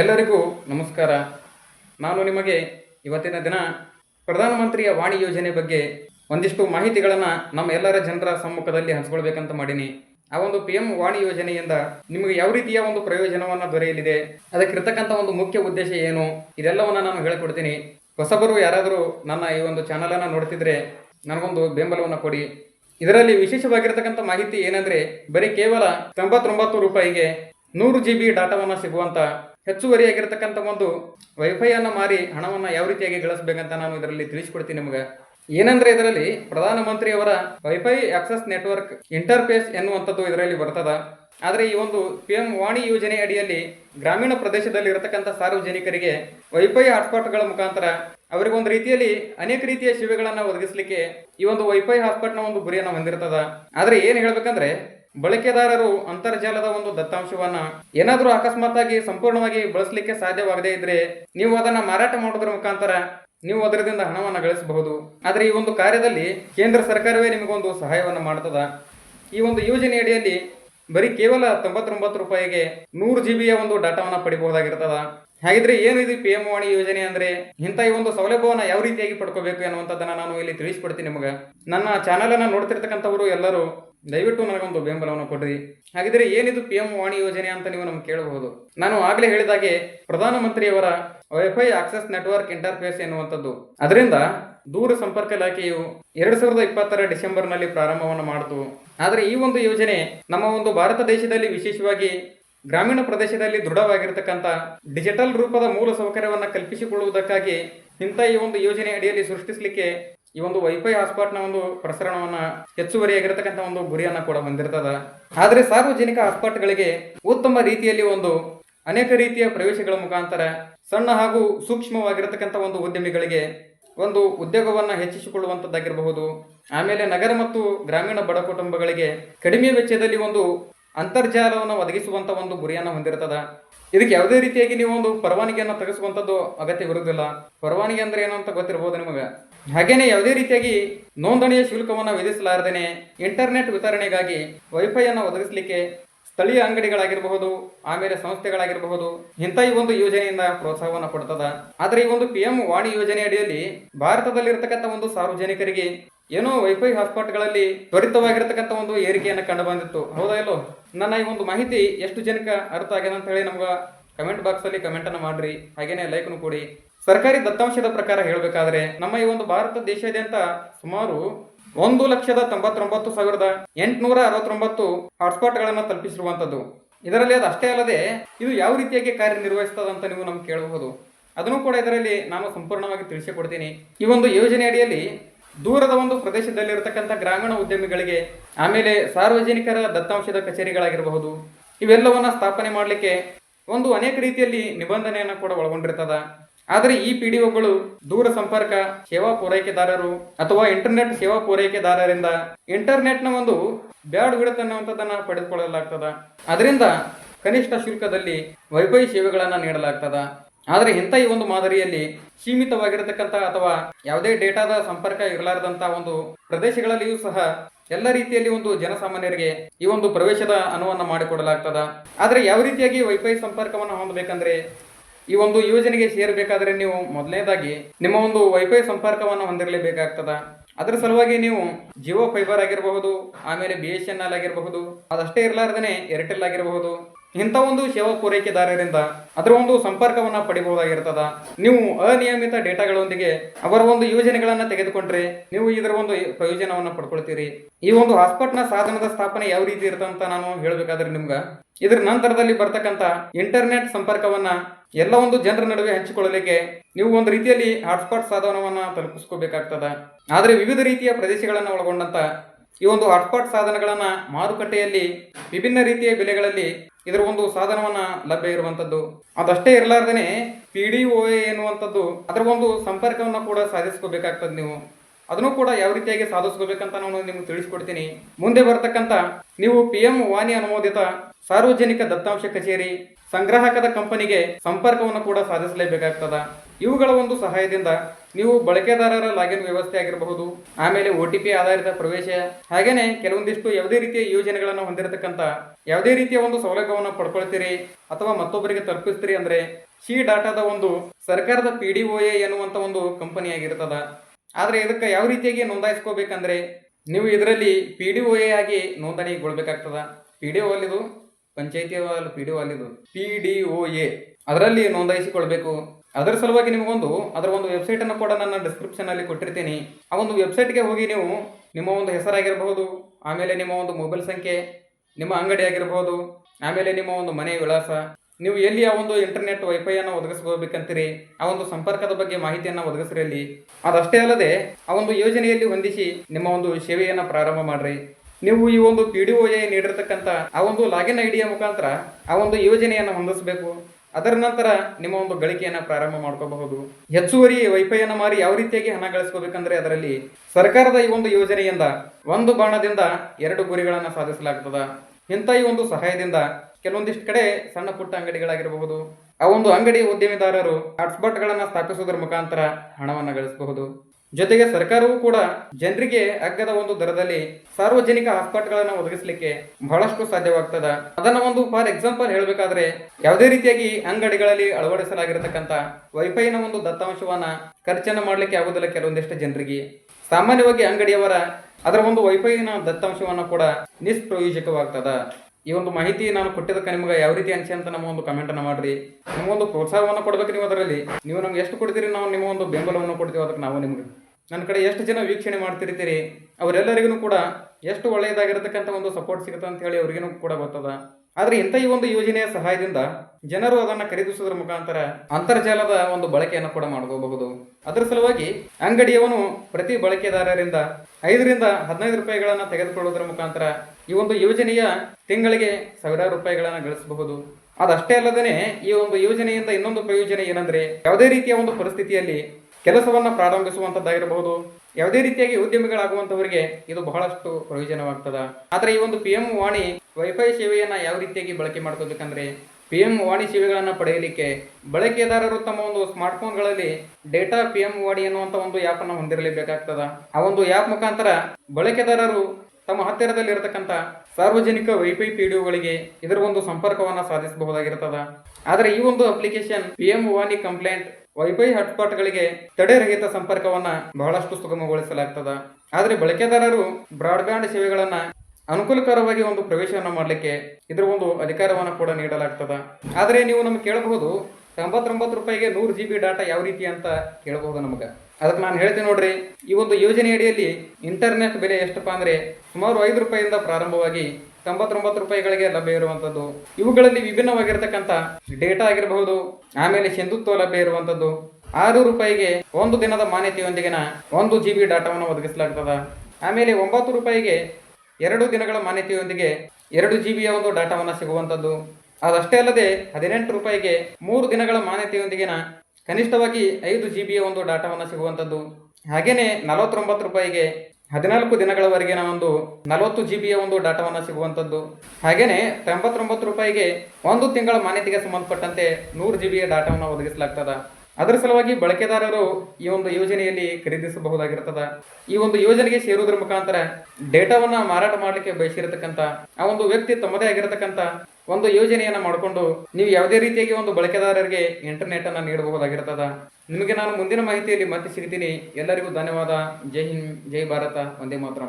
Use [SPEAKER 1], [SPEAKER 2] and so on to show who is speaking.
[SPEAKER 1] ಎಲ್ಲರಿಗೂ ನಮಸ್ಕಾರ. ನಾನು ನಿಮಗೆ ಇವತ್ತಿನ ದಿನ ಪ್ರಧಾನಮಂತ್ರಿಯ ವಾಣಿ ಯೋಜನೆ ಬಗ್ಗೆ ಒಂದಿಷ್ಟು ಮಾಹಿತಿಗಳನ್ನು ನಮ್ಮ ಎಲ್ಲರ ಜನರ ಸಮ್ಮುಖದಲ್ಲಿ ಹಂಚ್ಕೊಳ್ಬೇಕಂತ ಮಾಡೀನಿ. ಆ ಒಂದು ಪಿ ಎಂ ವಾಣಿ ಯೋಜನೆಯಿಂದ ನಿಮಗೆ ಯಾವ ರೀತಿಯ ಒಂದು ಪ್ರಯೋಜನವನ್ನು ದೊರೆಯಲಿದೆ, ಅದಕ್ಕಿರ್ತಕ್ಕಂಥ ಒಂದು ಮುಖ್ಯ ಉದ್ದೇಶ ಏನು, ಇದೆಲ್ಲವನ್ನು ನಾನು ಹೇಳಿಕೊಡ್ತೀನಿ. ಹೊಸಬರು ಯಾರಾದರೂ ನನ್ನ ಈ ಒಂದು ಚಾನಲನ್ನು ನೋಡ್ತಿದ್ರೆ ನನಗೊಂದು ಬೆಂಬಲವನ್ನು ಕೊಡಿ. ಇದರಲ್ಲಿ ವಿಶೇಷವಾಗಿರ್ತಕ್ಕಂಥ ಮಾಹಿತಿ ಏನಂದರೆ, ಬರೀ ಕೇವಲ ತೊಂಬತ್ತೊಂಬತ್ತು ರೂಪಾಯಿಗೆ ನೂರು ಜಿ ಬಿ ಡಾಟಾವನ್ನು ಸಿಗುವಂತ ಹೆಚ್ಚುವರಿಯಾಗಿರ್ತಕ್ಕಂಥ ಒಂದು ವೈಫೈಯನ್ನು ಮಾರಿ ಹಣವನ್ನು ಯಾವ ರೀತಿಯಾಗಿ ಗಳಿಸಬೇಕಂತ ನಾನು ಇದರಲ್ಲಿ ತಿಳಿಸ್ಕೊಡ್ತೀನಿ ನಿಮಗೆ. ಏನಂದ್ರೆ ಇದರಲ್ಲಿ ಪ್ರಧಾನಮಂತ್ರಿಯವರ ವೈಫೈ ಆಕ್ಸೆಸ್ ನೆಟ್ವರ್ಕ್ ಇಂಟರ್ಫೇಸ್ ಎನ್ನುವಂಥದ್ದು ಇದರಲ್ಲಿ ಬರ್ತದ. ಆದರೆ ಈ ಒಂದು ಪಿ ಎಂ ವಾಣಿ ಯೋಜನೆ ಅಡಿಯಲ್ಲಿ ಗ್ರಾಮೀಣ ಪ್ರದೇಶದಲ್ಲಿ ಇರತಕ್ಕಂಥ ಸಾರ್ವಜನಿಕರಿಗೆ ವೈಫೈ ಹಾಟ್ಸ್ಪಾಟ್ಗಳ ಮುಖಾಂತರ ಅವರಿಗೆ ಒಂದು ರೀತಿಯಲ್ಲಿ ಅನೇಕ ರೀತಿಯ ಸೇವೆಗಳನ್ನು ಒದಗಿಸಲಿಕ್ಕೆ ಈ ಒಂದು ವೈಫೈ ಹಾಟ್ಸ್ಪಾಟ್ನ ಒಂದು ಗುರಿಯನ್ನು ಹೊಂದಿರ್ತದ. ಆದರೆ ಏನು ಹೇಳ್ಬೇಕಂದ್ರೆ ಬಳಕೆದಾರರು ಅಂತರ್ಜಾಲದ ಒಂದು ದತ್ತಾಂಶವನ್ನ ಏನಾದರೂ ಅಕಸ್ಮಾತ್ ಆಗಿ ಸಂಪೂರ್ಣವಾಗಿ ಬಳಸಲಿಕ್ಕೆ ಸಾಧ್ಯವಾಗದೇ ಇದ್ರೆ ನೀವು ಅದನ್ನ ಮಾರಾಟ ಮಾಡೋದ್ರ ಮುಖಾಂತರ ನೀವು ಅದರದಿಂದ ಹಣವನ್ನು ಗಳಿಸಬಹುದು. ಆದರೆ ಈ ಒಂದು ಕಾರ್ಯದಲ್ಲಿ ಕೇಂದ್ರ ಸರ್ಕಾರವೇ ನಿಮಗೊಂದು ಸಹಾಯವನ್ನು ಮಾಡ್ತದ. ಈ ಒಂದು ಯೋಜನೆ ಅಡಿಯಲ್ಲಿ ಬರೀ ಕೇವಲ ತೊಂಬತ್ತೊಂಬತ್ತು ರೂಪಾಯಿಗೆ ನೂರು ಜಿ ಬಿಯ ಒಂದು ಡಾಟಾವನ್ನು ಪಡಿಬಹುದಾಗಿರ್ತದ. ಹಾಗಿದ್ರೆ ಏನು ಇದು ಪಿ ಎಂ ವಾಣಿ ಯೋಜನೆ ಅಂದ್ರೆ? ಇಂಥ ಈ ಒಂದು ಸೌಲಭ್ಯವನ್ನು ಯಾವ ರೀತಿಯಾಗಿ ಪಡ್ಕೋಬೇಕು ಎನ್ನುವಂಥದ್ದನ್ನ ನಾನು ಇಲ್ಲಿ ತಿಳಿಸ್ಕೊಡ್ತೀನಿ ನಿಮಗೆ. ನನ್ನ ಚಾನಲ್ ಅನ್ನ ನೋಡ್ತಿರ್ತಕ್ಕಂಥವರು ಎಲ್ಲರೂ ದಯವಿಟ್ಟು ನನಗೊಂದು ಬೆಂಬಲವನ್ನು ಕೊಡ್ರಿ. ಹಾಗಿದ್ರೆ ಏನಿದು ಪಿ ಎಂ ವಾಣಿ ಯೋಜನೆ ಅಂತ ನೀವು ನಮ್ಗೆ ಕೇಳಬಹುದು. ನಾನು ಆಗ್ಲೇ ಹೇಳಿದಾಗೆ ಪ್ರಧಾನಮಂತ್ರಿಯವರ ವೈಫೈ ಆಕ್ಸೆಸ್ ನೆಟ್ವರ್ಕ್ ಇಂಟರ್ಫೇಸ್ ಎನ್ನುವಂಥದ್ದು. ಅದರಿಂದ ದೂರ ಸಂಪರ್ಕ ಇಲಾಖೆಯು ಎರಡ್ ಸಾವಿರದ ಇಪ್ಪತ್ತರ ಡಿಸೆಂಬರ್ನಲ್ಲಿ ಪ್ರಾರಂಭವನ್ನು ಮಾಡಿತು. ಆದರೆ ಈ ಒಂದು ಯೋಜನೆ ನಮ್ಮ ಒಂದು ಭಾರತ ದೇಶದಲ್ಲಿ ವಿಶೇಷವಾಗಿ ಗ್ರಾಮೀಣ ಪ್ರದೇಶದಲ್ಲಿ ದೃಢವಾಗಿರತಕ್ಕಂಥ ಡಿಜಿಟಲ್ ರೂಪದ ಮೂಲ ಸೌಕರ್ಯವನ್ನು ಕಲ್ಪಿಸಿಕೊಳ್ಳುವುದಕ್ಕಾಗಿ ಇಂಥ ಈ ಒಂದು ಯೋಜನೆ ಅಡಿಯಲ್ಲಿ ಸೃಷ್ಟಿಸಲಿಕ್ಕೆ ಈ ಒಂದು ವೈಫೈ ಹಾಟ್ಸ್ಪಾಟ್ನ ಒಂದು ಪ್ರಸರಣವನ್ನ ಹೆಚ್ಚುವರಿಯಾಗಿರತಕ್ಕಂಥ ಒಂದು ಗುರಿಯನ್ನ ಕೂಡ ಹೊಂದಿರ್ತದ. ಆದರೆ ಸಾರ್ವಜನಿಕ ಹಾಟ್ಸ್ಪಾಟ್ಗಳಿಗೆ ಉತ್ತಮ ರೀತಿಯಲ್ಲಿ ಒಂದು ಅನೇಕ ರೀತಿಯ ಪ್ರವೇಶಗಳ ಮುಖಾಂತರ ಸಣ್ಣ ಹಾಗೂ ಸೂಕ್ಷ್ಮವಾಗಿರತಕ್ಕಂಥ ಒಂದು ಉದ್ಯಮಿಗಳಿಗೆ ಒಂದು ಉದ್ಯೋಗವನ್ನು ಹೆಚ್ಚಿಸಿಕೊಳ್ಳುವಂಥದ್ದಾಗಿರಬಹುದು. ಆಮೇಲೆ ನಗರ ಮತ್ತು ಗ್ರಾಮೀಣ ಬಡ ಕುಟುಂಬಗಳಿಗೆ ಕಡಿಮೆ ವೆಚ್ಚದಲ್ಲಿ ಒಂದು ಅಂತರ್ಜಾಲವನ್ನು ಒದಗಿಸುವಂತ ಒಂದು ಗುರಿಯನ್ನು ಹೊಂದಿರ್ತದ. ಇದಕ್ಕೆ ಯಾವುದೇ ರೀತಿಯಾಗಿ ನೀವು ಒಂದು ಪರವಾನಗಿಯನ್ನು ತೆಗೆಸುವಂಥದ್ದು ಅಗತ್ಯವಿರುವುದಿಲ್ಲ ಪರವಾನಗಿ ಅಂದ್ರೆ ಏನು ಅಂತ ಗೊತ್ತಿರಬಹುದು ನಿಮಗೆ? ಹಾಗೇನೆ ಯಾವುದೇ ರೀತಿಯಾಗಿ ನೋಂದಣಿಯ ಶುಲ್ಕವನ್ನು ವಿಧಿಸಲಾರದೇನೆ ಇಂಟರ್ನೆಟ್ ವಿತರಣೆಗಾಗಿ ವೈಫೈ ಅನ್ನು ಒದಗಿಸಲಿಕ್ಕೆ ಸ್ಥಳೀಯ ಅಂಗಡಿಗಳಾಗಿರಬಹುದು, ಆಮೇಲೆ ಸಂಸ್ಥೆಗಳಾಗಿರಬಹುದು, ಇಂಥ ಈ ಒಂದು ಯೋಜನೆಯಿಂದ ಪ್ರೋತ್ಸಾಹವನ್ನು ಕೊಡ್ತದ. ಆದರೆ ಈ ಒಂದು ಪಿ ಎಂ ವಾಣಿ ಯೋಜನೆ ಅಡಿಯಲ್ಲಿ ಭಾರತದಲ್ಲಿರತಕ್ಕಂಥ ಒಂದು ಸಾರ್ವಜನಿಕರಿಗೆ ಏನೋ ವೈಫೈ ಹಾಟ್ಸ್ಪಾಟ್ಗಳಲ್ಲಿ ತ್ವರಿತವಾಗಿರತಕ್ಕಂಥ ಒಂದು ಏರಿಕೆಯನ್ನು ಕಂಡು ಬಂದಿತ್ತು. ಹೌದಾ ಇಲ್ಲೋ? ನನ್ನ ಈ ಒಂದು ಮಾಹಿತಿ ಎಷ್ಟು ಜನಕ್ಕೆ ಅರ್ಥ ಆಗ್ಯದ ಅಂತ ಹೇಳಿ ನಮ್ಗೆ ಕಮೆಂಟ್ ಬಾಕ್ಸಲ್ಲಿ ಕಮೆಂಟನ್ನು ಮಾಡಿರಿ. ಹಾಗೇನೆ ಲೈಕ್ನು ಕೊಡಿ. ಸರ್ಕಾರಿ ದತ್ತಾಂಶದ ಪ್ರಕಾರ ಹೇಳಬೇಕಾದ್ರೆ ನಮ್ಮ ಈ ಒಂದು ಭಾರತ ದೇಶಾದ್ಯಂತ ಸುಮಾರು ಒಂದು ಲಕ್ಷದ ತೊಂಬತ್ತೊಂಬತ್ತು ಸಾವಿರದ ಎಂಟುನೂರ ಅರವತ್ತೊಂಬತ್ತು ಹಾಟ್ಸ್ಪಾಟ್ಗಳನ್ನು ತಲುಪಿಸಿರುವಂಥದ್ದು. ಇದರಲ್ಲಿ ಅದು ಅಷ್ಟೇ ಅಲ್ಲದೆ ಇದು ಯಾವ ರೀತಿಯಾಗಿ ಕಾರ್ಯನಿರ್ವಹಿಸ್ತದ ಅಂತ ನೀವು ನಮ್ಗೆ ಕೇಳಬಹುದು. ಅದನ್ನು ಕೂಡ ಇದರಲ್ಲಿ ನಾನು ಸಂಪೂರ್ಣವಾಗಿ ತಿಳಿಸಿಕೊಡ್ತೀನಿ. ಈ ಒಂದು ಯೋಜನೆ ಅಡಿಯಲ್ಲಿ ದೂರದ ಒಂದು ಪ್ರದೇಶದಲ್ಲಿರತಕ್ಕಂಥ ಗ್ರಾಮೀಣ ಉದ್ಯಮಿಗಳಿಗೆ, ಆಮೇಲೆ ಸಾರ್ವಜನಿಕರ ದತ್ತಾಂಶದ ಕಚೇರಿಗಳಾಗಿರಬಹುದು, ಇವೆಲ್ಲವನ್ನ ಸ್ಥಾಪನೆ ಮಾಡಲಿಕ್ಕೆ ಒಂದು ಅನೇಕ ರೀತಿಯಲ್ಲಿ ನಿಬಂಧನೆಯನ್ನು ಕೂಡ ಒಳಗೊಂಡಿರ್ತದ. ಆದರೆ ಈ ಪಿ ಡಿ ದೂರ ಸಂಪರ್ಕ ಸೇವಾ ಪೂರೈಕೆದಾರರು ಅಥವಾ ಇಂಟರ್ನೆಟ್ ಸೇವಾ ಪೂರೈಕೆದಾರರಿಂದ ಇಂಟರ್ನೆಟ್ನ ಒಂದು ಬ್ಯಾಡ್ ಅನ್ನುವಂಥದ್ದನ್ನ ಪಡೆದುಕೊಳ್ಳಲಾಗ್ತದ. ಅದರಿಂದ ಕನಿಷ್ಠ ಶುಲ್ಕದಲ್ಲಿ ವೈಫೈ ಸೇವೆಗಳನ್ನು ನೀಡಲಾಗ್ತದ. ಆದರೆ ಇಂಥ ಈ ಒಂದು ಮಾದರಿಯಲ್ಲಿ ಸೀಮಿತವಾಗಿರತಕ್ಕಂಥ ಅಥವಾ ಯಾವುದೇ ಡೇಟಾದ ಸಂಪರ್ಕ ಇರಲಾರದಂಥ ಒಂದು ಪ್ರದೇಶಗಳಲ್ಲಿಯೂ ಸಹ ಎಲ್ಲ ರೀತಿಯಲ್ಲಿ ಒಂದು ಜನಸಾಮಾನ್ಯರಿಗೆ ಈ ಒಂದು ಪ್ರವೇಶದ ಅನುವನ್ನು ಮಾಡಿಕೊಡಲಾಗ್ತದ. ಆದರೆ ಯಾವ ರೀತಿಯಾಗಿ ವೈಫೈ ಸಂಪರ್ಕವನ್ನು ಹೊಂದಬೇಕಂದ್ರೆ ಈ ಒಂದು ಯೋಜನೆಗೆ ಸೇರಬೇಕಾದ್ರೆ ನೀವು ಮೊದಲನೇದಾಗಿ ನಿಮ್ಮ ಒಂದು ವೈಫೈ ಸಂಪರ್ಕವನ್ನು ಹೊಂದಿರಲೇಬೇಕಾಗ್ತದ. ಅದರ ಸಲುವಾಗಿ ನೀವು ಜಿಯೋ ಫೈಬರ್ ಆಗಿರಬಹುದು, ಆಮೇಲೆ ಬಿ ಎಸ್ ಎನ್ ಎಲ್ ಆಗಿರಬಹುದು, ಅದಷ್ಟೇ ಇರಲಾರ್ದೇ ಏರ್ಟೆಲ್ ಆಗಿರಬಹುದು. ಇಂಥ ಒಂದು ಸೇವಾ ಪೂರೈಕೆದಾರರಿಂದ ಅದರ ಒಂದು ಸಂಪರ್ಕವನ್ನ ಪಡಿಬಹುದಾಗಿರ್ತದ. ನೀವು ಅನಿಯಮಿತ ಡೇಟಾಗಳೊಂದಿಗೆ ಅವರ ಒಂದು ಯೋಜನೆಗಳನ್ನ ತೆಗೆದುಕೊಂಡ್ರೆ ನೀವು ಇದರ ಒಂದು ಪ್ರಯೋಜನವನ್ನ ಪಡ್ಕೊಳ್ತೀರಿ. ಈ ಒಂದು ಹಾಸ್ಪಿಟ್ನ ಸಾಧನದ ಸ್ಥಾಪನೆ ಯಾವ ರೀತಿ ಇರ್ತಂತ ನಾನು ಹೇಳಬೇಕಾದ್ರೆ ನಿಮ್ಗ. ಇದರ ನಂತರದಲ್ಲಿ ಬರ್ತಕ್ಕಂಥ ಇಂಟರ್ನೆಟ್ ಸಂಪರ್ಕವನ್ನ ಎಲ್ಲ ಒಂದು ಜನರ ನಡುವೆ ಹಂಚಿಕೊಳ್ಳಲಿಕ್ಕೆ ನೀವು ಒಂದು ರೀತಿಯಲ್ಲಿ ಹಾಟ್ಸ್ಪಾಟ್ ಸಾಧನವನ್ನ ತಲುಪಿಸ್ಕೋಬೇಕಾಗ್ತದ. ಆದರೆ ವಿವಿಧ ರೀತಿಯ ಪ್ರದೇಶಗಳನ್ನು ಒಳಗೊಂಡಂತ ಈ ಒಂದು ಹಾಟ್ಸ್ಪಾಟ್ ಸಾಧನಗಳನ್ನು ಮಾರುಕಟ್ಟೆಯಲ್ಲಿ ವಿಭಿನ್ನ ರೀತಿಯ ಬೆಲೆಗಳಲ್ಲಿ ಇದರ ಒಂದು ಸಾಧನವನ್ನ ಲಭ್ಯ ಇರುವಂಥದ್ದು ಅದಷ್ಟೇ ಇರಲಾರ್ದೇ ಪಿ ಡಿ ಒ ಎ ಎನ್ನುವಂಥದ್ದು ಅದರ ಒಂದು ಸಂಪರ್ಕವನ್ನು ಕೂಡ ಸಾಧಿಸ್ಕೋಬೇಕಾಗ್ತದೆ ನೀವು. ಅದನ್ನು ಕೂಡ ಯಾವ ರೀತಿಯಾಗಿ ಸಾಧಿಸ್ಕೋಬೇಕಂತ ನಾನು ನಿಮ್ಗೆ ತಿಳಿಸ್ಕೊಡ್ತೀನಿ. ಮುಂದೆ ಬರತಕ್ಕಂಥ ನೀವು ಪಿ ಎಂ ವಾಣಿ ಅನುಮೋದಿತ ಸಾರ್ವಜನಿಕ ದತ್ತಾಂಶ ಕಚೇರಿ ಸಂಗ್ರಾಹಕದ ಕಂಪನಿಗೆ ಸಂಪರ್ಕವನ್ನು ಕೂಡ ಸಾಧಿಸಲೇಬೇಕಾಗ್ತದ. ಇವುಗಳ ಒಂದು ಸಹಾಯದಿಂದ ನೀವು ಬಳಕೆದಾರರ ಲಾಗಿನ್ ವ್ಯವಸ್ಥೆ ಆಗಿರಬಹುದು, ಆಮೇಲೆ ಒ ಟಿ ಪಿ ಆಧಾರಿತ ಪ್ರವೇಶ. ಹಾಗೇನೆ ಕೆಲವೊಂದಿಷ್ಟು ಯಾವುದೇ ರೀತಿಯ ಯೋಜನೆಗಳನ್ನು ಹೊಂದಿರತಕ್ಕಂತ ಯಾವುದೇ ರೀತಿಯ ಒಂದು ಸೌಲಭ್ಯವನ್ನು ಪಡ್ಕೊಳ್ತೀರಿ ಅಥವಾ ಮತ್ತೊಬ್ಬರಿಗೆ ತಲುಪಿಸ್ತೀರಿ ಅಂದ್ರೆ ಶಿ ಡಾಟಾದ ಒಂದು ಸರ್ಕಾರದ ಪಿ ಡಿ ಒ ಎ ಎನ್ನುವಂತ ಒಂದು ಕಂಪನಿ ಆಗಿರ್ತದ. ಆದ್ರೆ ಇದಕ್ಕೆ ಯಾವ ರೀತಿಯಾಗಿ ನೋಂದಾಯಿಸ್ಕೋಬೇಕಂದ್ರೆ ನೀವು ಇದರಲ್ಲಿ ಪಿ ಡಿ ಒ ಎ ಆಗಿ ನೋಂದಣಿಗೊಳ್ಬೇಕಾಗ್ತದ. ಪಿ ಡಿ ಒ ಅಲ್ಲಿದು, ಪಂಚಾಯತಿ ಪಿ ಡಿ ಒ ಅಲ್ಲಿದು, ಪಿ ಡಿ ಒ ಎ. ಅದರಲ್ಲಿ ನೋಂದಾಯಿಸಿಕೊಳ್ಬೇಕು. ಅದರ ಸಲುವಾಗಿ ನಿಮಗೊಂದು, ಅದರ ಒಂದು ವೆಬ್ಸೈಟನ್ನು ಕೂಡ ನನ್ನ ಡಿಸ್ಕ್ರಿಪ್ಷನಲ್ಲಿ ಕೊಟ್ಟಿರ್ತೀನಿ. ಆ ಒಂದು ವೆಬ್ಸೈಟ್ಗೆ ಹೋಗಿ ನೀವು ನಿಮ್ಮ ಒಂದು ಹೆಸರಾಗಿರಬಹುದು, ಆಮೇಲೆ ನಿಮ್ಮ ಒಂದು ಮೊಬೈಲ್ ಸಂಖ್ಯೆ, ನಿಮ್ಮ ಅಂಗಡಿ ಆಗಿರಬಹುದು, ಆಮೇಲೆ ನಿಮ್ಮ ಒಂದು ಮನೆ ವಿಳಾಸ. ನೀವು ಎಲ್ಲಿ ಆ ಒಂದು ಇಂಟರ್ನೆಟ್ ವೈಫೈ ಅನ್ನು ಒದಗಿಸ್ಕೋಬೇಕಂತೀರಿ? ಆ ಒಂದು ಸಂಪರ್ಕದ ಬಗ್ಗೆ ಮಾಹಿತಿಯನ್ನು ಒದಗಿಸ್ರಿ ಅದಷ್ಟೇ ಅಲ್ಲದೆ, ಆ ಒಂದು ಯೋಜನೆಯಲ್ಲಿ ಹೊಂದಿಸಿ ನಿಮ್ಮ ಒಂದು ಸೇವೆಯನ್ನು ಪ್ರಾರಂಭ ಮಾಡ್ರಿ. ನೀವು ಈ ಒಂದು ಪಿ ಡಿ ಒ ಎ ನೀಡಿರ್ತಕ್ಕಂಥ ಆ ಒಂದು ಲಾಗಿನ್ ಐಡಿಯ ಮುಖಾಂತರ ಆ ಒಂದು ಯೋಜನೆಯನ್ನು ಹೊಂದಿಸಬೇಕು. ಅದರ ನಂತರ ನಿಮ್ಮ ಒಂದು ಗಳಿಕೆಯನ್ನು ಪ್ರಾರಂಭ ಮಾಡ್ಕೋಬಹುದು. ಹೆಚ್ಚುವರಿ ವೈಫೈಯನ್ನು ಮಾರಿ ಯಾವ ರೀತಿಯಾಗಿ ಹಣ ಗಳಿಸ್ಕೋಬೇಕಂದ್ರೆ ಅದರಲ್ಲಿ ಸರ್ಕಾರದ ಈ ಒಂದು ಯೋಜನೆಯಿಂದ ಒಂದು ಬಾಣದಿಂದ ಎರಡು ಗುರಿಗಳನ್ನು ಸಾಧಿಸಲಾಗ್ತದ. ಇಂಥ ಈ ಒಂದು ಸಹಾಯದಿಂದ ಕೆಲವೊಂದಿಷ್ಟು ಕಡೆ ಸಣ್ಣ ಪುಟ್ಟ ಅಂಗಡಿಗಳಾಗಿರಬಹುದು. ಆ ಒಂದು ಅಂಗಡಿ ಉದ್ಯಮಿದಾರರು ಹಾಟ್ಸ್ಪಾಟ್ಗಳನ್ನು ಸ್ಥಾಪಿಸುವುದರ ಮುಖಾಂತರ ಹಣವನ್ನು ಗಳಿಸಬಹುದು. ಜೊತೆಗೆ ಸರ್ಕಾರವು ಕೂಡ ಜನರಿಗೆ ಅಗ್ಗದ ಒಂದು ದರದಲ್ಲಿ ಸಾರ್ವಜನಿಕ ಹಾಸ್ಪಿಟಲ್ಗಳನ್ನು ಒದಗಿಸಲಿಕ್ಕೆ ಬಹಳಷ್ಟು ಸಾಧ್ಯವಾಗ್ತದ. ಅದನ್ನ ಒಂದು ಫಾರ್ ಎಕ್ಸಾಂಪಲ್ ಹೇಳಬೇಕಾದ್ರೆ ಯಾವುದೇ ರೀತಿಯಾಗಿ ಅಂಗಡಿಗಳಲ್ಲಿ ಅಳವಡಿಸಲಾಗಿರತಕ್ಕಂತ ವೈಫೈನ ಒಂದು ದತ್ತಾಂಶವನ್ನ ಖರ್ಚನ್ನು ಮಾಡಲಿಕ್ಕೆ ಆಗುದಿಲ್ಲ ಕೆಲವೊಂದಿಷ್ಟು ಜನರಿಗೆ. ಸಾಮಾನ್ಯವಾಗಿ ಅಂಗಡಿಯವರ ಅದರ ಒಂದು ವೈಫೈನ ದತ್ತಾಂಶವನ್ನು ಕೂಡ ನಿಷ್ಪ್ರಯೋಜಕವಾಗ್ತದ. ಈ ಒಂದು ಮಾಹಿತಿ ನಾನು ಕೊಟ್ಟಿದ್ದಕ್ಕೆ ನಿಮಗೆ ಯಾವ ರೀತಿ ಅನಿಸಿ ಅಂತ ನಮ್ಮ ಒಂದು ಕಮೆಂಟ್ ಅನ್ನ ಮಾಡ್ರಿ. ಒಂದು ಪ್ರೋತ್ಸಾಹವನ್ನು ಕೊಡ್ಬೇಕು ನೀವು ಅದರಲ್ಲಿ. ನೀವು ನಮ್ಗೆ ಎಷ್ಟು ಕೊಡ್ತೀರಿ ನಾವು ನಿಮ್ಮ ಒಂದು ಬೆಂಬಲವನ್ನು ಕೊಡ್ತೀವಿ ಅದಕ್ಕೆ ನಾವು ನಿಮ್ಗೆ ನನ್ನ ಕಡೆ ಎಷ್ಟು ಜನ ವೀಕ್ಷಣೆ ಮಾಡ್ತಿರ್ತೀರಿ, ಅವರೆಲ್ಲರಿಗೂ ಕೂಡ ಎಷ್ಟು ಒಳ್ಳೆಯದಾಗಿರತಕ್ಕಂಥ ಒಂದು ಸಪೋರ್ಟ್ ಸಿಗುತ್ತೆ ಅಂತ ಹೇಳಿ ಅವ್ರಿಗೂ ಕೂಡ ಗೊತ್ತದ. ಆದರೆ ಇಂಥ ಈ ಒಂದು ಯೋಜನೆಯ ಸಹಾಯದಿಂದ ಜನರು ಅದನ್ನು ಖರೀದಿಸುವುದರ ಮುಖಾಂತರ ಅಂತರ್ಜಾಲದ ಒಂದು ಬಳಕೆಯನ್ನು ಕೂಡ ಮಾಡ್ಕೋಬಹುದು. ಅದರ ಸಲುವಾಗಿ ಅಂಗಡಿಯವನು ಪ್ರತಿ ಬಳಕೆದಾರರಿಂದ ಐದರಿಂದ ಹದಿನೈದು ರೂಪಾಯಿಗಳನ್ನು ತೆಗೆದುಕೊಳ್ಳುವುದರ ಮುಖಾಂತರ ಈ ಒಂದು ಯೋಜನೆಯ ತಿಂಗಳಿಗೆ ಸಾವಿರಾರು ರೂಪಾಯಿಗಳನ್ನು ಗಳಿಸಬಹುದು. ಅದಷ್ಟೇ ಅಲ್ಲದೇ ಈ ಒಂದು ಯೋಜನೆಯಿಂದ ಇನ್ನೊಂದು ಪ್ರಯೋಜನ ಏನಂದ್ರೆ, ಯಾವುದೇ ರೀತಿಯ ಒಂದು ಪರಿಸ್ಥಿತಿಯಲ್ಲಿ ಕೆಲಸವನ್ನ ಪ್ರಾರಂಭಿಸುವಂಥದ್ದಾಗಿರಬಹುದು. ಯಾವುದೇ ರೀತಿಯಾಗಿ ಉದ್ಯಮಿಗಳಾಗುವಂಥವರಿಗೆ ಇದು ಬಹಳಷ್ಟು ಪ್ರಯೋಜನವಾಗ್ತದ. ಆದರೆ ಈ ಒಂದು ಪಿ ಎಂ ವಾಣಿ ವೈಫೈ ಸೇವೆಯನ್ನು ಯಾವ ರೀತಿಯಾಗಿ ಬಳಕೆ ಮಾಡ್ಕೋಬೇಕಂದ್ರೆ ಪಿ ಎಂ ವಾಣಿ ಸೇವೆಗಳನ್ನು ಪಡೆಯಲಿಕ್ಕೆ ಬಳಕೆದಾರರು ತಮ್ಮ ಒಂದು ಸ್ಮಾರ್ಟ್ಫೋನ್ಗಳಲ್ಲಿ ಡೇಟಾ ಪಿ ಎಂ ವಾಣಿ ಎನ್ನುವಂಥ ಒಂದು ಆ್ಯಪ್ ಅನ್ನು ಹೊಂದಿರಲೇಬೇಕಾಗ್ತದ. ಆ ಒಂದು ಆ್ಯಪ್ ಮುಖಾಂತರ ಬಳಕೆದಾರರು ತಮ್ಮ ಹತ್ತಿರದಲ್ಲಿ ಇರತಕ್ಕಂತ ಸಾರ್ವಜನಿಕ ವೈಫೈ ಪಿಡಿಒಗಳಿಗೆ ಇದರ ಒಂದು ಸಂಪರ್ಕವನ್ನು ಸಾಧಿಸಬಹುದಾಗಿರ್ತದ. ಆದರೆ ಈ ಒಂದು application P M Vani complaint wifi ಹಾಟ್ಸ್ಪಾಟ್ಗಳಿಗೆ ತಡೆರಹಿತ ಸಂಪರ್ಕವನ್ನ ಬಹಳಷ್ಟು ಸುಗಮಗೊಳಿಸಲಾಗ್ತದ. ಆದರೆ ಬಳಕೆದಾರರು ಬ್ರಾಡ್ಬ್ಯಾಂಡ್ ಸೇವೆಗಳನ್ನ ಅನುಕೂಲಕರವಾಗಿ ಒಂದು ಪ್ರವೇಶವನ್ನು ಮಾಡಲಿಕ್ಕೆ ಇದರ ಒಂದು ಅಧಿಕಾರವನ್ನು ಕೂಡ ನೀಡಲಾಗ್ತದ. ಆದರೆ ನೀವು ನಮ್ಗೆ ಕೇಳಬಹುದು, ತೊಂಬತ್ತೊಂಬತ್ತು ರೂಪಾಯಿಗೆ ನೂರು ಜಿ ಬಿ ಡಾಟಾ ಯಾವ ರೀತಿ ಅಂತ ಕೇಳಬಹುದು ನಮಗೆ. ಅದಕ್ಕೆ ನಾನು ಹೇಳ್ತೀನಿ ನೋಡ್ರಿ, ಈ ಒಂದು ಯೋಜನೆ ಅಡಿಯಲ್ಲಿ ಇಂಟರ್ನೆಟ್ ಬೆಲೆ ಎಷ್ಟಪ್ಪ ಅಂದ್ರೆ ಸುಮಾರು ಐದು ರೂಪಾಯಿಯಿಂದ ಪ್ರಾರಂಭವಾಗಿ ತೊಂಬತ್ತೊಂಬತ್ತು ರೂಪಾಯಿಗಳಿಗೆ ಲಭ್ಯ ಇರುವಂಥದ್ದು ಇವುಗಳಲ್ಲಿ ವಿಭಿನ್ನವಾಗಿರತಕ್ಕಂಥ ಡೇಟಾ ಆಗಿರಬಹುದು, ಆಮೇಲೆ ಸಿಂಧುತ್ವ ಲಭ್ಯ ಇರುವಂಥದ್ದು ಆರು ರೂಪಾಯಿಗೆ ಒಂದು ದಿನದ ಮಾನ್ಯತೆಯೊಂದಿಗಿನ ಒಂದು ಜಿ ಬಿ ಡಾಟಾವನ್ನು ಒದಗಿಸಲಾಗ್ತದ. ಆಮೇಲೆ ಒಂಬತ್ತು ರೂಪಾಯಿಗೆ ಎರಡು ದಿನಗಳ ಮಾನ್ಯತೆಯೊಂದಿಗೆ ಎರಡು ಜಿ ಬಿಯ ಒಂದು ಡಾಟಾವನ್ನು ಸಿಗುವಂಥದ್ದು ಅದಷ್ಟೇ ಅಲ್ಲದೆ ಹದಿನೆಂಟು ರೂಪಾಯಿಗೆ ಮೂರು ದಿನಗಳ ಮಾನ್ಯತೆಯೊಂದಿಗಿನ ಕನಿಷ್ಠವಾಗಿ ಐದು ಜಿ ಬಿಯ ಒಂದು ಡಾಟಾವನ್ನು ಸಿಗುವಂಥದ್ದು ಹಾಗೆಯೇ ನಲವತ್ತೊಂಬತ್ತು ರೂಪಾಯಿಗೆ ಹದಿನಾಲ್ಕು ದಿನಗಳವರೆಗಿನ ಒಂದು ನಲವತ್ತು ಜಿ ಬಿಯ ಒಂದು ಡಾಟಾವನ್ನು ಸಿಗುವಂಥದ್ದು. ಹಾಗೇನೆ ತೊಂಬತ್ತೊಂಬತ್ತು ರೂಪಾಯಿಗೆ ಒಂದು ತಿಂಗಳ ಮಾನ್ಯತೆಗೆ ಸಂಬಂಧಪಟ್ಟಂತೆ ನೂರು ಜಿ ಬಿಯ ಡಾಟಾವನ್ನು ಒದಗಿಸಲಾಗ್ತದ. ಅದರ ಸಲುವಾಗಿ ಬಳಕೆದಾರರು ಈ ಒಂದು ಯೋಜನೆಯಲ್ಲಿ ಖರೀದಿಸಬಹುದಾಗಿರ್ತದ. ಈ ಒಂದು ಯೋಜನೆಗೆ ಸೇರುವುದರ ಮುಖಾಂತರ ಡೇಟಾವನ್ನ ಮಾರಾಟ ಮಾಡಲಿಕ್ಕೆ ಬಯಸಿರತಕ್ಕಂತ, ಆ ಒಂದು ವ್ಯಕ್ತಿ ತಮ್ಮದೇ ಆಗಿರತಕ್ಕಂತ ಒಂದು ಯೋಜನೆಯನ್ನ ಮಾಡಿಕೊಂಡು ನೀವು ಯಾವುದೇ ರೀತಿಯಾಗಿ ಒಂದು ಬಳಕೆದಾರರಿಗೆ ಇಂಟರ್ನೆಟ್ ಅನ್ನ ನೀಡಬಹುದಾಗಿರ್ತದ. ನಿಮಗೆ ನಾನು ಮುಂದಿನ ಮಾಹಿತಿಯಲ್ಲಿ ಮತ್ತೆ ಸಿಗ್ತೀನಿ. ಎಲ್ಲರಿಗೂ ಧನ್ಯವಾದ. ಜೈ ಹಿಂದ್, ಜೈ ಭಾರತ. ಒಂದೇ ಮಾತ್ರ.